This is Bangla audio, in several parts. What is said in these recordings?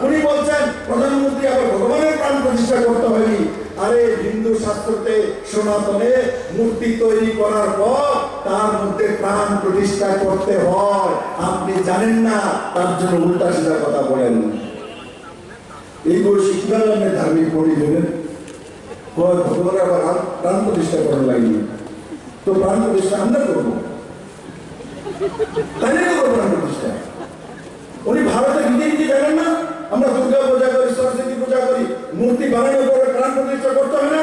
উনি বলছেন, প্রধানমন্ত্রী, আবার ভগবানের প্রাণ প্রতিষ্ঠা করতে হয়নি। আরে, হিন্দু শাস্ত্রতে সনাতনে মূর্তি তৈরি করার পর তার মধ্যে প্রাণ প্রতিষ্ঠা করতে হয়। আপনি জানেন না, তার জন্য উল্টা সিধা কথা বলেন। এইগুলো শিখতে আপনি ধার্মিক পড়ি দেবেন ভগবান আবার প্রাণ প্রতিষ্ঠা করার লাগবে তো প্রাণ প্রতিষ্ঠা আমরা করব? তাই প্রাণ প্রতিষ্ঠা। উনি ভারতে গিয়ে গিয়ে জানেন না আমরা দুর্গা পূজা করি সরস্বতী পূজা করি মূর্তি বানানোর পরে প্রাণ প্রতিষ্ঠা করতে হয় না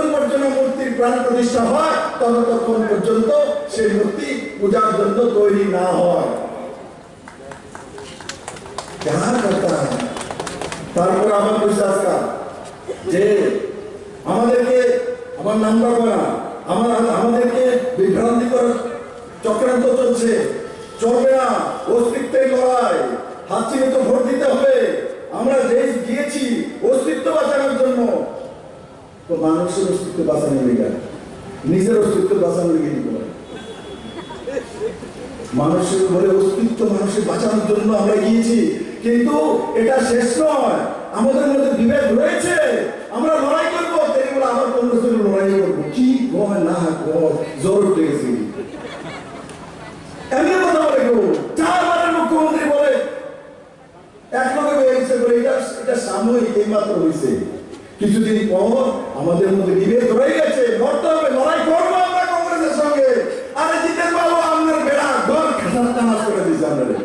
যতক্ষণ পর্যন্ত মূর্তির প্রাণ প্রতিষ্ঠা হয়, ততক্ষণ পর্যন্ত সেই মূর্তি পূজার জন্য তৈরি না হয়। তারপর আমার বিশ্বাস যে আমাদেরকে আমার নাম রাখব আমার আমাদেরকে বিভ্রান্তিকর চক্রান্ত চলছে। চলবে না অস্তিত্বের লড়াই, হাত ভোট দিতে হবে তো মানুষের অস্তিত্ব বাঁচানোর লেগে নিজের অস্তিত্ব বাঁচানোর লেগে দিতে পারে মানুষের বলে অস্তিত্ব মানুষের বাঁচানোর জন্য আমরা গিয়েছি কিন্তু এটা শেষ নয়। আমাদের মধ্যে বিভেদ রয়েছে। আমরা লড়াই করব বলে আবার কংগ্রেসের লড়াই করব। কি কয় না কয় জোর লেগেছে এমনি কথা বলে কেউ চারবারের মুখ্যমন্ত্রী বলে এক বলে, এটা এটা সাময়িক এইমাত্র হয়েছে কিছুদিন পর আমাদের মধ্যে বিভেদ রয়ে গেছে লড়তে হবে লড়াই করবো আমরা কংগ্রেসের সঙ্গে আরে জিতেন বাবু আপনার বেড়া ঘর খাসার তামাশ করে দিয়েছে আপনাদের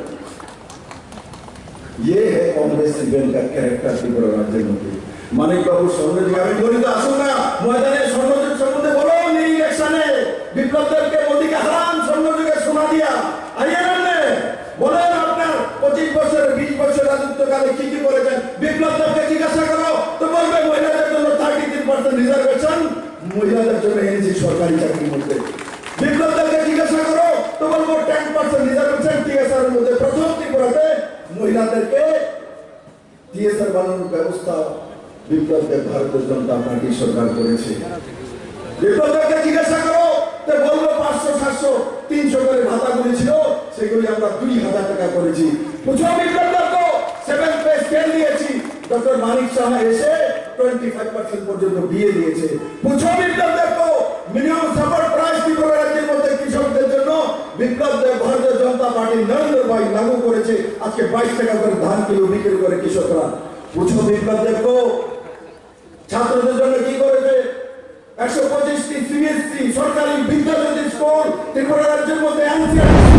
ये है कांग्रेस इवेंट का कैरेक्टर त्रिपुरा राज्य में मानिक बाबू স্বর্ণ যুগে আমি বলি তো আসুন না ময়দানে স্বর্ণ যুগ সম্বন্ধে বলো এই ইলেকশনে বিপ্লব দেবকে মোদীকে হারান স্বর্ণ যুগে সোনা দিয়া আইয়ে না বলেন আপনার পঁচিশ বছর বিশ বছর রাজত্বকালে কি কি করেছেন বিপ্লব দেবকে জিজ্ঞাসা করো রিজার্ভেশন মহিলাদের জন্য এনেছি সরকারি চাকরির মধ্যে। বিপ্লব দেবকে জিজ্ঞাসা করো তো বলব টেন পার্সেন্ট রিজার্ভেশন টিএসআর মধ্যে। প্রথম ত্রিপুরাতে মহিলাদেরকে টিএসআর বানানোর ব্যবস্থা বিপ্লব দেব ভারতীয় জনতা পার্টি সরকার করেছে। বিপ্লব দেবকে জিজ্ঞাসা করো, তো বলব পাঁচশো, সাতশো, তিনশো করে ভাতাগুলি ছিল, সেগুলি আমরা দুই হাজার টাকা করেছি। পুজো বিপ্লব দেবকে সেভেন পে স্কেল দিয়েছি ডক্টর মানিক সাহা এসে টোয়েন্টি ফাইভ পার্সেন্ট পর্যন্ত দিয়ে দিয়েছে। প্রথম দেখো মিনিমাম সাপোর্ট প্রাইস কি করে রাজ্যের মধ্যে কৃষকদের জন্য? বিপ্লব দেব ভারতীয় জনতা পার্টি নরেন্দ্র ভাই লাগু করেছে, আজকে বাইশ টাকা করে ধান কিলো বিক্রি করে কৃষকরা। বুঝো বিপ্লব দেব ছাত্রদের জন্য কি করেছে? একশো পঁচিশটি সিবিএসসি সরকারি বিদ্যালয় স্কুল, ত্রিপুরা রাজ্যের মধ্যে এনসিআর